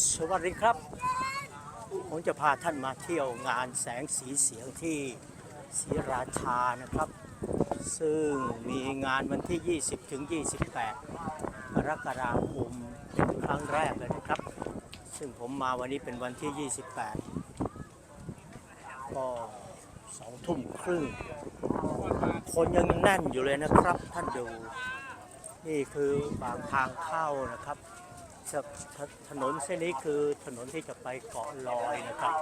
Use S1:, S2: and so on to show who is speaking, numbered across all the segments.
S1: สวัสดีครับ ผมจะพาท่านมาเที่ยวงานแสงสีเสียงที่ศรีราชานะครับ ซึ่งมีงานวันที่ 20 ถึง 28 กรกฎาคมเป็นครั้งแรกเลยนะครับ ซึ่งผมมาวันนี้เป็นวันที่ 28 ก็สองทุ่มครึ่ง คนยังแน่นอยู่เลยนะครับ ท่านดู นี่คือบางทางเข้านะครับ ถถถนนเส้นนี้คือถนนที่จะไปเกาะลอยนะครับ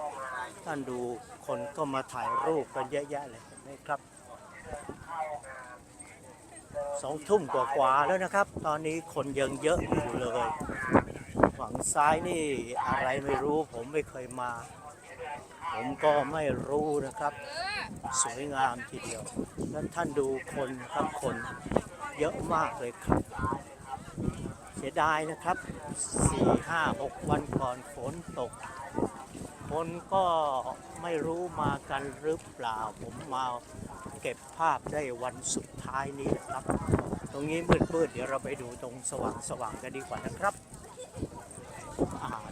S1: ท่านดูคนก็มาถ่ายรูปกันเยอะแยะเลยนไหมครับสองทุ่มกว่าๆแล้วนะครับ ตอนนี้คนยังเยอะอยู่เลยฝั่งซ้ายนี่อะไรไม่รู้ผมไม่เคยมา ผมก็ไม่รู้นะครับ สวยงามทีเดียว นั้นท่านดูคนครับคนเยอะมากเลยครับ เสียดายนะครับ 4 5 6 วันก่อนฝนตก คนก็ไม่รู้มากันหรือเปล่า ผมมาเก็บภาพได้วันสุดท้ายนี้นะครับ ตรงนี้มืดๆเดี๋ยวเราไปดูตรงสว่างๆกันดีกว่านะครับ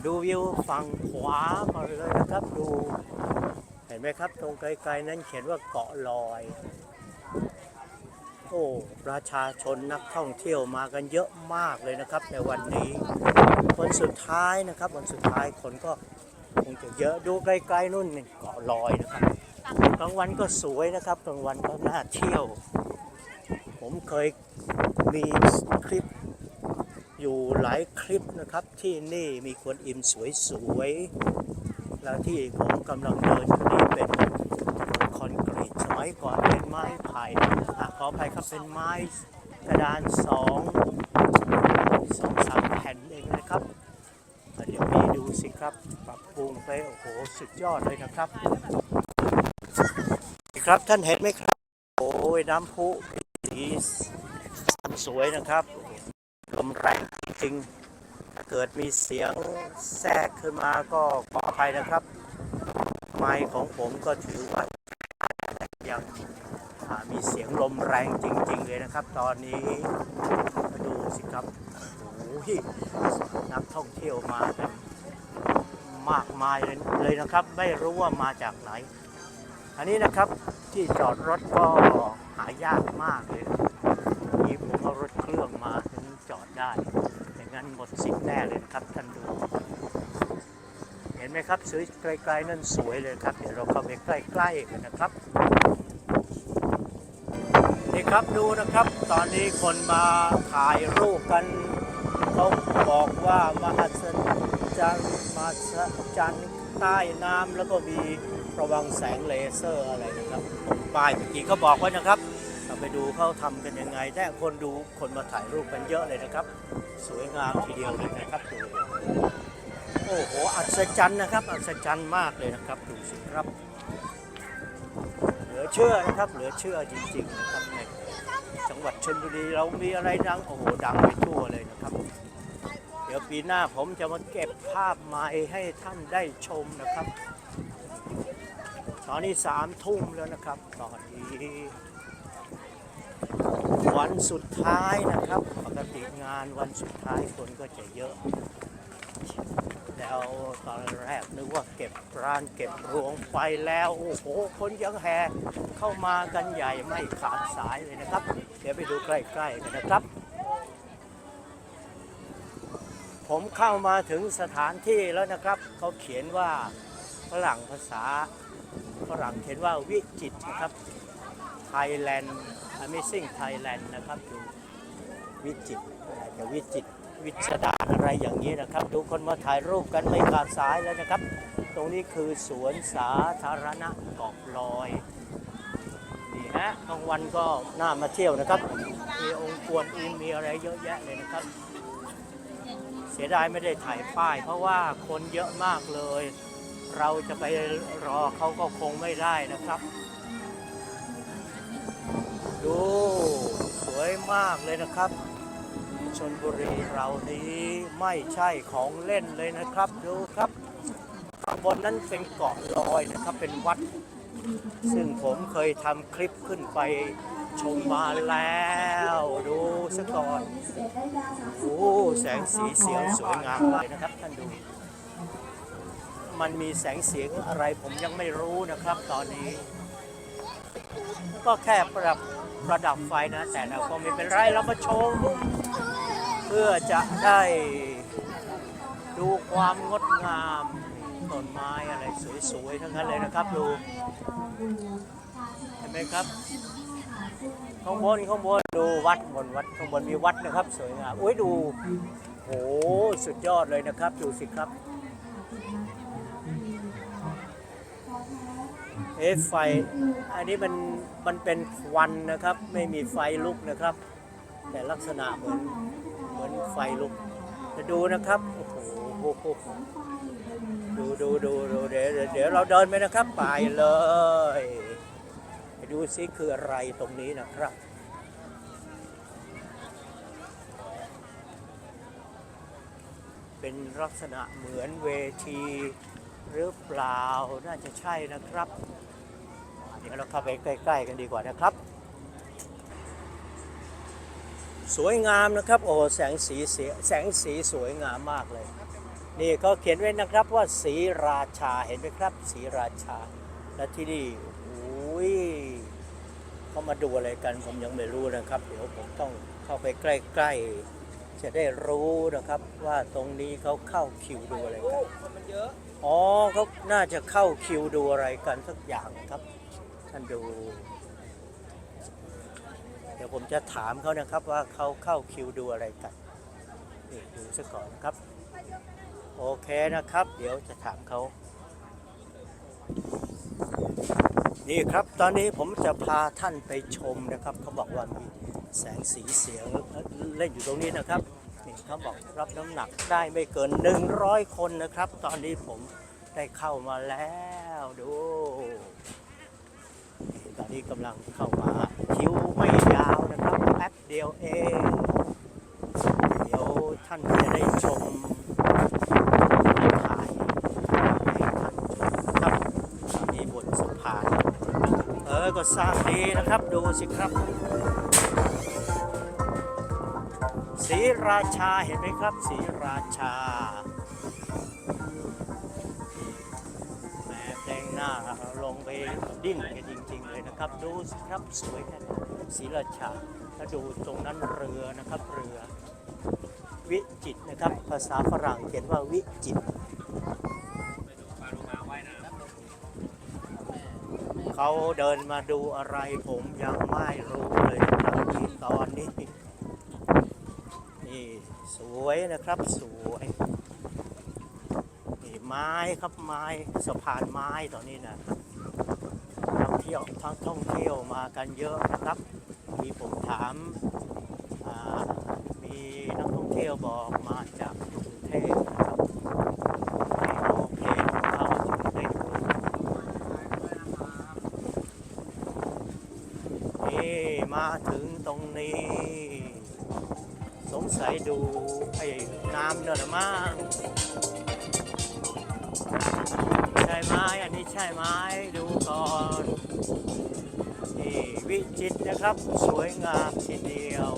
S1: ดูวิวฝั่งขวาก่อนเลยนะครับดู เห็นไหมครับ ตรงไกลๆนั้นเขียนว่าเกาะลอย โอ้ประชาชนนักท่องเที่ยวมากันเยอะมากเลยนะครับ ในวันนี้วันสุดท้ายนะครับวันสุดท้ายคนก็คงจะเยอะดูไกลๆนู่นนี่เกาะลอยนะครับกลางวันก็สวยนะครับกลางวันก็น่าเที่ยว ผมเคยมีคลิปอยู่หลายคลิปนะครับที่นี่มีคนอิ่มสวยๆแล้วที่ผมกำลังเดินอยู่นี่เป็นคอนกรีตสมัยก่อนเป็นไม้ไผ่อะ ขออภัยครับเป็นไม้กระดานสองสองสามแผ่นเองนะครับเดี๋ยวนี้ดูสิครับปรับปรุงไปโอ้โหสุดยอดเลยนะครับครับท่านเห็นไหมครับ โอ้ยน้ำพุสีสวยนะครับลมแรงจริงเกิดมีเสียงแทรกขึ้นมาก็ขออภัยนะครับ ไมค์ของผมก็ถือว่ายังอ่า มีเสียงลมแรงจริง ๆ เลยนะครับ ตอนนี้มาดูสิครับโอ้โหนักท่องเที่ยวมากันมากมายเลยนะครับ ไม่รู้ว่ามาจากไหน อันนี้นะครับที่จอดรถก็หายากมากเลยนี่ผมเอารถเครื่องมาถึงจอดได้อย่างนั้นหมดสิทธิ์แน่เลยนะครับท่านดูเห็นไหมครับสวยไกลๆนั่นสวยเลยครับ เดี๋ยวเราเข้าไปใกล้ๆกันนะครับ นี่ครับดูนะครับ ตอนนี้คนมาถ่ายรูปกันเขาบอกว่ามหัศจรรย์มหัศจรรย์ใต้น้ำแล้วก็มีระวังแสงเลเซอร์อะไรนะครับป้ายเมื่อกี้เขาบอกไว้นะครับเราไปดูเขาทำกันยังไงแต่คนดูคนมาถ่ายรูปกันเยอะเลยนะครับ สวยงามทีเดียวเลยนะครับดูโอ้โหอัศจรรย์นะครับ อัศจรรย์มากเลยนะครับดูสิครับ เหลือเชื่อนะครับ เหลือเชื่อจริงๆนะครับ งหวัดชลบุรีเรามีอะไรดัง โอ้โห ดังไปทั่วเลยนะครับ เดี๋ยวปีหน้าผมจะมาเก็บภาพใหม่ให้ท่านได้ชมนะครับ ตอนนี้สามทุ่มแล้วนะครับ ตอนนี้วันสุดท้ายนะครับ ปกติงานวันสุดท้ายคนก็จะเยอะ แล้วตอนแรกนึกว่าเก็บร้านเก็บรวงไปแล้ว โอ้โห คนยังแห่เข้ามากันใหญ่ไม่ขาดสายเลยนะครับ เดี๋ยวไปดูใกล้ๆกันนะครับ ผมเข้ามาถึงสถานที่แล้วนะครับ เขาเขียนว่าฝรั่งภาษาฝรั่งเขียนว่าวิจิตนะครับ Thailand Amazing Thailand นะครับดูวิจิตอาจจะวิจิตวิสดาอะไรอย่างนี้นะครับ ดูคนมาถ่ายรูปกันไม่ขาดสายแล้วนะครับ ตรงนี้คือสวนสาธารณะเกาะลอย นี่ฮะกลางวันก็น่ามาเที่ยวนะครับ มีองค์กวนอิมมีอะไรเยอะแยะเลยนะครับ เสียดายไม่ได้ถ่ายป้าย เพราะว่าคนเยอะมากเลย เราจะไปรอเขาก็คงไม่ได้นะครับ ดูสวยมากเลยนะครับชนบุรีเรานี้ไม่ใช่ของเล่นเลยนะครับดูครับข้างบนนั้นเป็นเกาะลอยนะครับเป็นวัด ซึ่งผมเคยทำคลิปขึ้นไปชมมาแล้ว ดูซะก่อน โอ้แสงสีเสียงสวยงามเลยนะครับท่านดู มันมีแสงเสียงอะไรผมยังไม่รู้นะครับตอนนี้ ก็แค่ประดับประดับไฟนะ แต่เราก็ไม่เป็นไรเรามาชม เพื่อจะได้ดูความงดงาม ต้นไม้อะไรสวยๆทั้งนั้นเลยนะครับดูเห็นไหมครับ ข้างบนข้างบนดูวัดบนวัดข้างบนมีวัดนะครับ สวยงามอุ้ยดูโหสุดยอดเลยนะครับ ดูสิครับเอ๊ะไฟ อันนี้มันมันเป็นควันนะครับ ไม่มีไฟลุกนะครับ แต่ลักษณะเหมือนเหมือนไฟลุกจะดูนะครับ โอ้โห ดูดูดูดูเดี๋ยวเดี๋ยวเราเดินไปนะครับไปเลยไปดูซิคืออะไรตรงนี้นะครับเป็นลักษณะเหมือนเวทีหรือเปล่า น่าจะใช่นะครับ เดี๋ยวเราเข้าไปใกล้ ๆ กันดีกว่านะครับ สวยงามนะครับ โอ้แสงสีเสียแสงสีสวยงามมากเลย นี่เขาเขียนไว้นะครับว่าสีราชาเห็นไหมครับสีราชา และที่นี่โอ้ยเขามาดูอะไรกันผมยังไม่รู้นะครับ เดี๋ยวผมต้องเข้าไปใกล้ๆ จะได้รู้นะครับว่าตรงนี้เขาเข้าคิวดูอะไรกัน
S2: อะ
S1: อ๋อเขาน่าจะเข้าคิวดูอะไรกันสักอย่างครับ ท่านดู เดี๋ยวผมจะถามเขานะครับว่าเขาเข้าคิวดูอะไรกันนี่ดูซะก่อนนะครับ โอเคนะครับ เดี๋ยวจะถามเขานี่ครับตอนนี้ผมจะพาท่านไปชมนะครับ เขาบอกว่ามีแสงสีเสียงเล่นอยู่ตรงนี้นะครับนี่เขาบอกรับน้ำหนักได้ไม่เกิน 100 คนนะครับ ตอนนี้ผมได้เข้ามาแล้วดูตอนนี้กำลังเข้ามาคิวไม่ยาวนะครับแป๊บเดียวเอง เดี๋ยวท่านจะได้ชมถ่ายให้ท่านชมนะครับนี่บนสะพานเออ ก็สร้างดีนะครับดูสิครับสีราชาเห็นไหมครับสีราชาแหมเพลงหน้าลงไปดิ้นกันจริง ๆ เลยนะครับ ดูสิครับสวยแค่ไหนสีราชาถ้าดูตรงนั้นเรือนะครับเรือ วิจิตนะครับ ภาษาฝรั่งเขียนว่าวิจิตร เขาเดินมาดูอะไรผมยังไม่รู้เลยครับที่ตอนนี้นี่สวยนะครับสวยนี่ไม้ครับไม้สะพานไม้ตอนนี้นะครับนักเที่ยวทั้งท่องเที่ยวมากันเยอะนะครับมีผมถามมีนักท่องเที่ยวบอกมาจากกรุงเทพนะครับให้โอเคของเขาถึงได้ดูนี่มา ถึงตรงนี้ สงสัยดูไอ้น้ำเนี่ยละมั้งใช่ไหมอันนี้ใช่ไหมดูก่อนนี่วิจิตรนะครับ สวยงามทีเดียว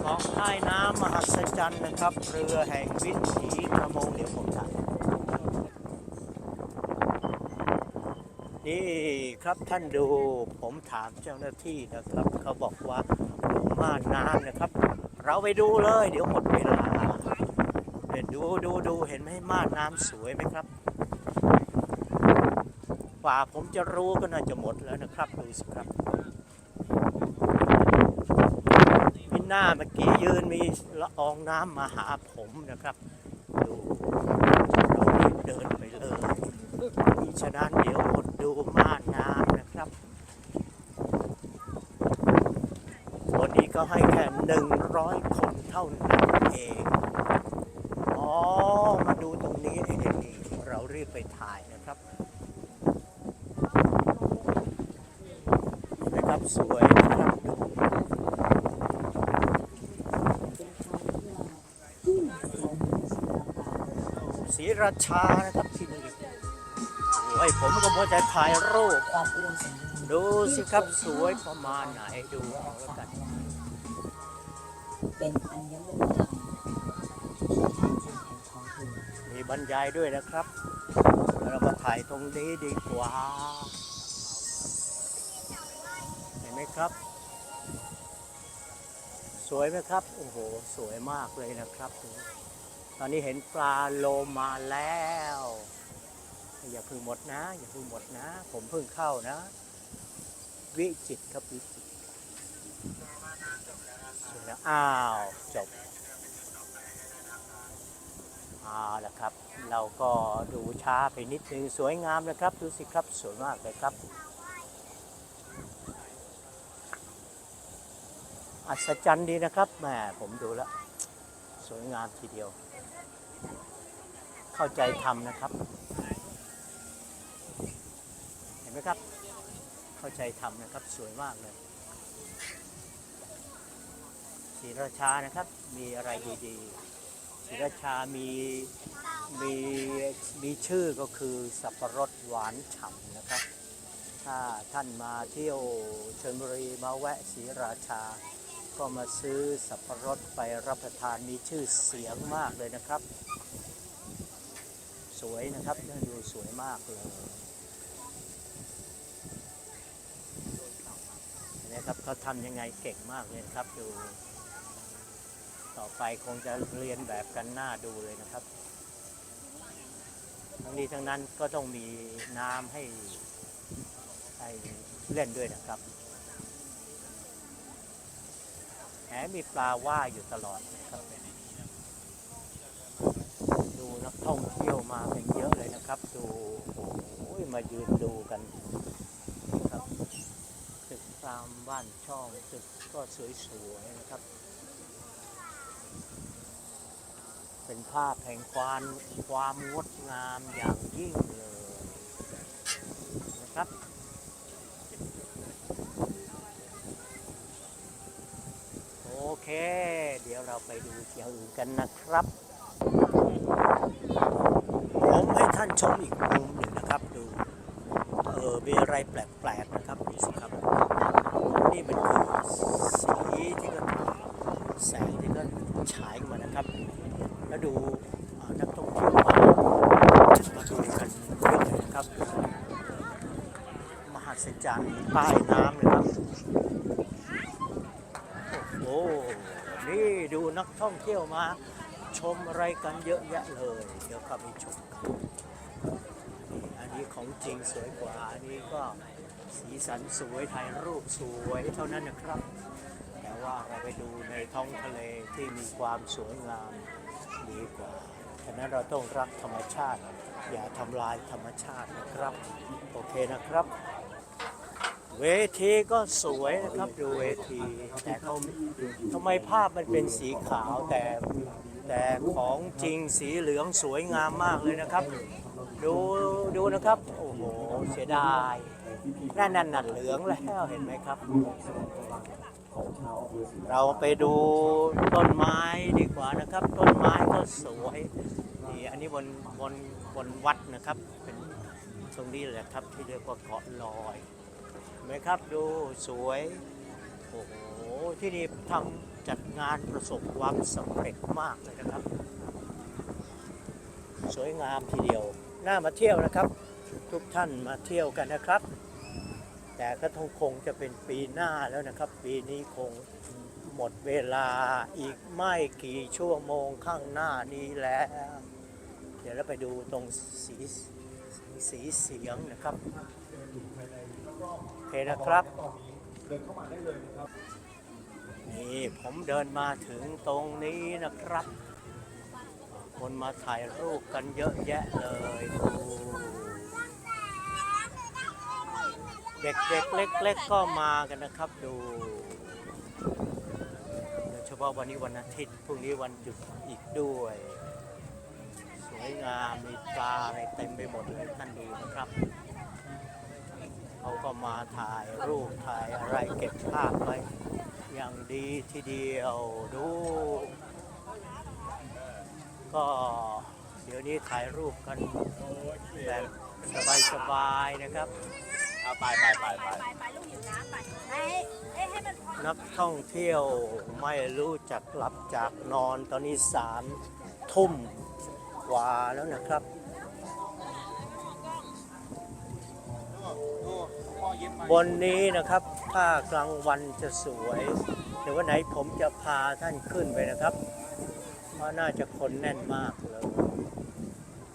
S1: เกาะใต้น้ำมหัศจรรย์นะครับ เรือแห่งวิถีประมงเดี๋ยวผมถ่าย นี่ครับท่านดูผมถามเจ้าหน้าที่นะครับ เขาบอกว่าดูม่านน้ำนะครับ เราไปดูเลย เดี๋ยวหมดเวลาเดี๋ยวดูดูดูเห็นไหมม่านน้ำสวยไหมครับกว่าผมจะรู้ก็น่าจะหมดแล้วนะครับดูสิครับมิหน้าเมื่อกี้ยืนมีละอองน้ำมาหาผมนะครับ ดูเราเดินไปเลย มิฉะนั้นเดี๋ยวอดดูม่านน้ำนะครับ วันนี้ก็ให้แค่หนึ่งร้อยคนเท่านั้นเอง อ๋อ มาดูตรงนี้เองนี่เรารีบไปถ่ายนะครับนะครับสวยนะครับดูศรีราชานะครับที่นี่ โอ้ยผมก็มัวแต่ถ่ายรูป
S3: ดูสิ
S1: ครับสวยประมาณไหนดูเอาแล้วกัน
S3: เป็นอัญมณีธรรม
S1: บรรยายด้วยนะครับ เรามาถ่ายตรงนี้ดีกว่า เห็นไหมครับ สวยไหมครับ โอ้โห สวยมากเลยนะครับ ตอนนี้เห็นปลาโลมาแล้ว อย่าพึ่งหมดนะ อย่าพึ่งหมดนะ ผมเพิ่งเข้านะ วิจิตครับวิจิตรสวยแล้วอ้าวจบเอาละครับ เราก็ดูช้าไปนิดนึงสวยงามนะครับ ดูสิครับสวยมากเลยครับอัศจรรย์ดีนะครับแหมผมดูแล้ว สวยงามทีเดียว เข้าใจทำนะครับ ไหมครับ เข้าใจทำนะครับสวยมากเลยศรีราชานะครับ มีอะไรดีๆศรีราชามีมีมีชื่อก็คือสับปะรดหวานฉ่ำนะครับ ถ้าท่านมาเที่ยวชลบุรีมาแวะศรีราชา ก็มาซื้อสับปะรดไปรับประทานมีชื่อเสียงมากเลยนะครับ สวยนะครับดูสวยมากเลยเห็ นะครับเขาทำยังไงเก่งมากเลยครับดูต่อไปคงจะเรียนแบบกันหน้าดูเลยนะครับ ทั้งนี้ทั้งนั้นก็ต้องมีน้ำให้ให้เล่นด้วยนะครับแหมมีปลาว่าอยู่ตลอดนะครับ ดูนักท่องเที่ยวมากันเยอะเลยนะครับ ดูโอ้โหมายืนดูกันามบ้านช่องตึกก็สวยๆนะครับ เป็นภาพแห่งความความงดงามอย่างยิ่งเลยนะครับโอเค เดี๋ยวเราไปดูอย่างอื่นกันนะครับผมให้ท่านชมอีกมุมหนึ่งนะครับดูเออมีอะไรแปลกๆนะครับดูสิครับ นี่มันคือสีที่ก็แสงที่ก็ฉายออกมานะ ครับ แล้วดูนักท่องเที่ยวมามาดูกันเยอะเลยนะครับ มหัศจรรย์ใต้น้ำเลยครับ โอ้โห นี่ดูนักท่องเที่ยวมา ชมอะไรกันเยอะแยะเลย เดี๋ยวเข้าไปชมกันอันนี้ของจริงสวยกว่า อันนี้ก็สีสันสวยถ่ายรูปสวยเท่านั้นนะครับ ว่าเราไปดูในท้องทะเลที่มีความสวยงามดีกว่าฉะนั้นเราต้องรักธรรมชาติ อย่าทำลายธรรมชาตินะครับ โอเคนะครับ เวทีก็สวยนะครับดูเวที แต่เขาทำไมภาพมันเป็นสีขาวแต่แต่ของจริงสีเหลืองสวยงามมากเลยนะครับ ดูดูนะครับ โอ้โห เสียดายนั่นนั่นนั่นเหลืองแล้วเห็นไหมครับ เราไปดูต้นไม้ดีกว่านะครับ ต้นไม้ก็สวยนี่อันนี้บนบนบนวัดนะครับ เป็นตรงนี้แหละครับที่เรียกว่าเกาะลอยเห็นไหมครับดูสวยโอ้โหที่นี่ทำจัดงานประสบความสำเร็จมากเลยนะครับ สวยงามทีเดียวน่ามาเที่ยวนะครับ ทุกท่านมาเที่ยวกันนะครับ แต่ก็ต้องคงจะเป็นปีหน้าแล้วนะครับ ปีนี้คงหมดเวลาอีกไม่กี่ชั่วโมงข้างหน้านี้แล้ว เดี๋ยวเราไปดูตรงสีสีเสียงนะครับโอเคนะครับนี่ผมเดินมาถึงตรงนี้นะครับ คนมาถ่ายรูปกันเยอะแยะเลยดู เด็กๆเล็ก ๆ ก็มากันนะครับดูโดยเฉพาะวันนี้วันอาทิตย์พรุ่งนี้วันหยุดอีกด้วย สวยงามมีปลาอะไรเต็มไปหมดเลยท่านดูนะครับเขาก็มาถ่ายรูปถ่ายอะไรเก็บภาพไว้อย่างดีทีเดียวดู ก็เดี๋ยวนี้ถ่ายรูปกันแบบสบายๆนะครับ
S2: เอาไปไปไปไป
S3: ไปไปลูกหิวน้ำไปเอ้ยเอ้ยให้มันพอ
S1: นักท่องเที่ยวไม่รู้จักหลับจากนอนตอนนี้สามทุ่มกว่าแล้วนะครับ บนนี้นะครับ ถ้ากลางวันจะสวยเดี๋ยววันไหนผมจะพาท่านขึ้นไปนะครับเพราะน่าจะคนแน่นมากเลย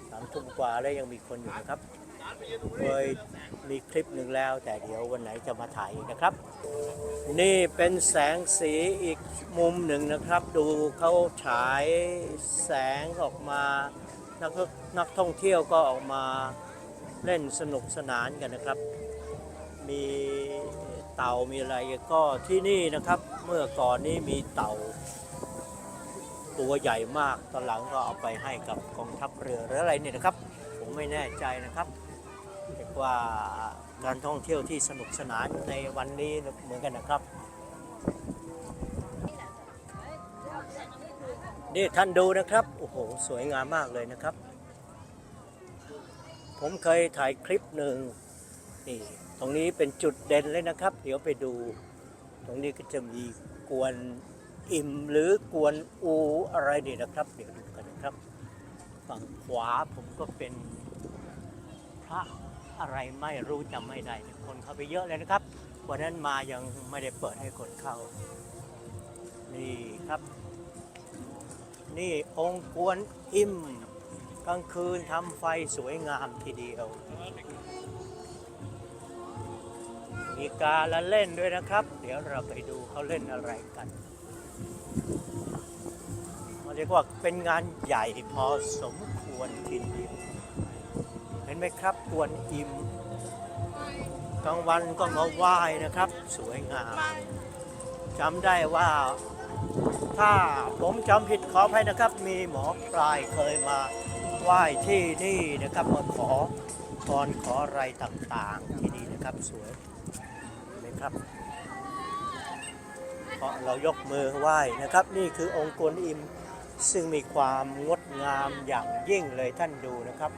S1: สามทุ่มกว่าแล้วยังมีคนอยู่นะครับ เคยมีคลิปหนึ่งแล้ว แต่เดี๋ยววันไหนจะมาถ่ายนะครับ นี่เป็นแสงสีอีกมุมหนึ่งนะครับ ดูเขาฉายแสงออกมา นักนักท่องเที่ยวก็ออกมาเล่นสนุกสนานกันนะครับ มีเต่ามีอะไรก็ที่นี่นะครับเมื่อก่อนนี้มีเต่า ตัวใหญ่มากตอนหลังก็เอาไปให้กับกองทัพเรือหรืออะไรเนี่ยนะครับ ผมไม่แน่ใจนะครับ ว่าการท่องเที่ยวที่สนุกสนานในวันนี้เหมือนกันนะครับ นี่ท่านดูนะครับ โอ้โห สวยงามมากเลยนะครับ ผมเคยถ่ายคลิปหนึ่งนี่ตรงนี้เป็นจุดเด่นเลยนะครับ เดี๋ยวไปดู ตรงนี้ก็จะมีกวนอิมหรือกวนอูอะไรนี่นะครับ เดี๋ยวดูกันนะครับ ฝั่งขวาผมก็เป็นพระ อะไรไม่รู้จำไม่ได้ คนเข้าไปเยอะเลยนะครับ วันนั้นมายังไม่ได้เปิดให้คนเข้า นี่ครับ นี่องค์กวนอิมกลางคืนทำไฟสวยงามทีเดียว มีการละเล่นด้วยนะครับ เดี๋ยวเราไปดูเขาเล่นอะไรกันเรียกว่าเป็นงานใหญ่พอสมควรทีเดียว ไหมครับกวนอิมกลางวันก็มาไหว้นะครับ สวยงามจำได้ว่า ถ้าผมจำผิดขออภัยนะครับ มีหมอปลายเคยมาไหว้ที่นี่นะครับมาขอพรขออะไรต่างๆ ที่นี่นะครับสวยเห็นไหมครับเพราะเรายกมือไหว้นะครับ นี่คือองค์กวนอิมซึ่งมีความงดงามอย่างยิ่งเลยท่านดูนะครับ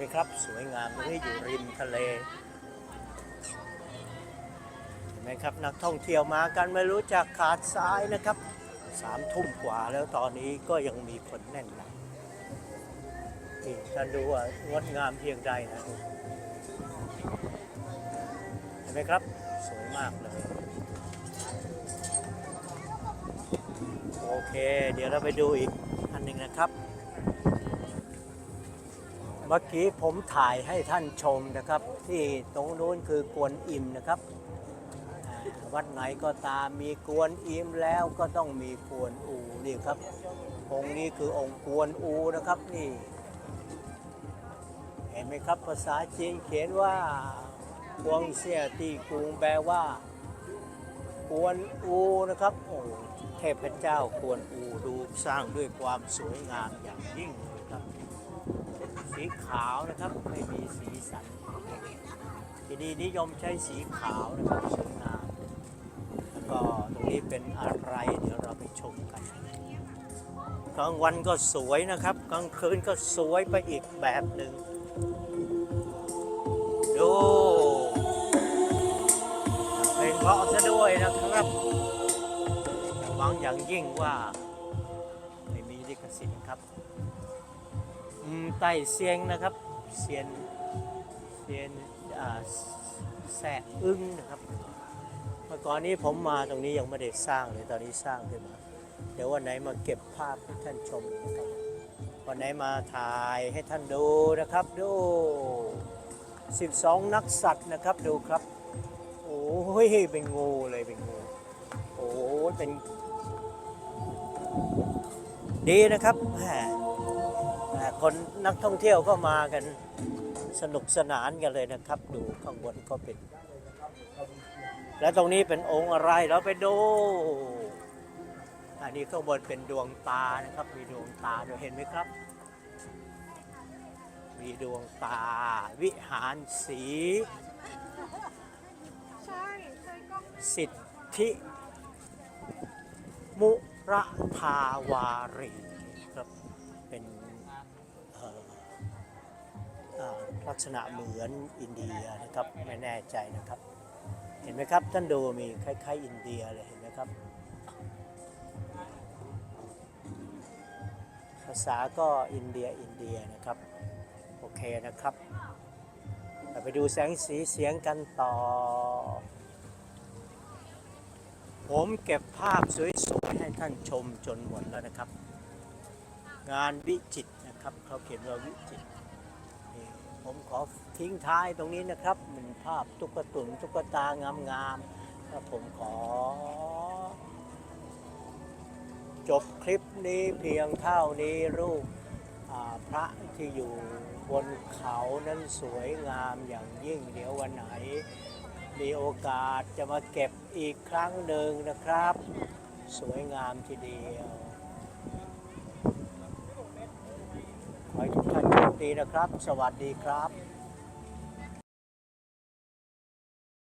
S1: ไหมครับ สวยงามตรงนี้อยู่ริมทะเลเห็นไหมครับนักท่องเที่ยวมากันไม่รู้จักขาดซ้ายนะครับสามทุ่มกว่าแล้วตอนนี้ก็ยังมีคนแน่นหนานี่ท่านดูว่างดงามเพียงใดนะเห็นไหมครับ สวยมากเลยโอเค เดี๋ยวเราไปดูอีกอันหนึ่งนะครับ เมื่อกี้ผมถ่ายให้ท่านชมนะครับ ที่ตรงนู้นคือกวนอิมนะครับ วัดไหนก็ตามมีกวนอิมแล้วก็ต้องมีกวนอูนี่ครับ องค์นี้คือองค์กวนอูนะครับนี่เห็นไหมครับภาษาจีนเขียนว่ากวงเสียตีกรุงแปลว่ากวนอูนะครับโอ้เทพเจ้ากวนอูดู สร้างด้วยความสวยงามอย่างยิ่งเลยครับสีขาวนะครับไม่มีสีสันที่นี่นิยมใช้สีขาวนะครับสวยงามแล้วก็ตรงนี้เป็นอะไรเดี๋ยวเราไปชมกันกลางวันก็สวยนะครับกลางคืนก็สวยไปอีกแบบหนึ่งดูเพลงเพราะซะด้วยนะครับระวังอย่างยิ่งว่า สิทธิ์ครับไต่เซียงนะครับเซียนเซียนแสะอึ้งนะครับเมื่อก่อนนี้ผมมาตรงนี้ยังไม่ได้สร้างเลยตอนนี้สร้างขึ้นมาเดี๋ยววันไหนมาเก็บภาพให้ท่านชมนะครับวันไหนมาถ่ายให้ท่านดูนะครับดู 12 นักสัตว์นะครับดูครับ โอ้ยเป็นงูเลยเป็นงูโอ้ยเป็น ดีนะครับคนนักท่องเที่ยวก็มากันสนุกสนานกันเลยนะครับ ดูข้างบนก็เป็น และตรงนี้เป็นองค์อะไรเราไปดู อันนี้ข้างบนเป็นดวงตานะครับ มีดวงตาด้วยเห็นไหมครับ มีดวงตา วิหารสีสิทธิ มุ ระทาวารีครับเป็นลักษณะเหมือนอินเดียนะครับไม่แน่ใจนะครับ เห็นไหมครับท่านดูมีคล้ายๆอินเดียเลยเห็นไหมครับ ภาษาก็อินเดียอินเดียนะครับ โอเคนะครับไปดูแสงสีเสียงกันต่อ ผมเก็บภาพสวยๆ ให้ท่านชมจนหมดแล้วนะครับ งานวิจิตนะครับ เขาเขียนว่าวิจิตผมขอทิ้งท้ายตรงนี้นะครับเป็นภาพตุ๊กตุนตุ๊กตางามๆแล้วผมขอ จบคลิปนี้เพียงเท่านี้รูปพระที่อยู่บนเขานั้นสวยงามอย่างยิ่งเดี๋ยววันไหน มีโอกาสจะมาเก็บอีกครั้งหนึ่งนะครับ สวยงามทีเดียว ขอให้ทุกท่านโชคดีนะครับ สวัสดีครับ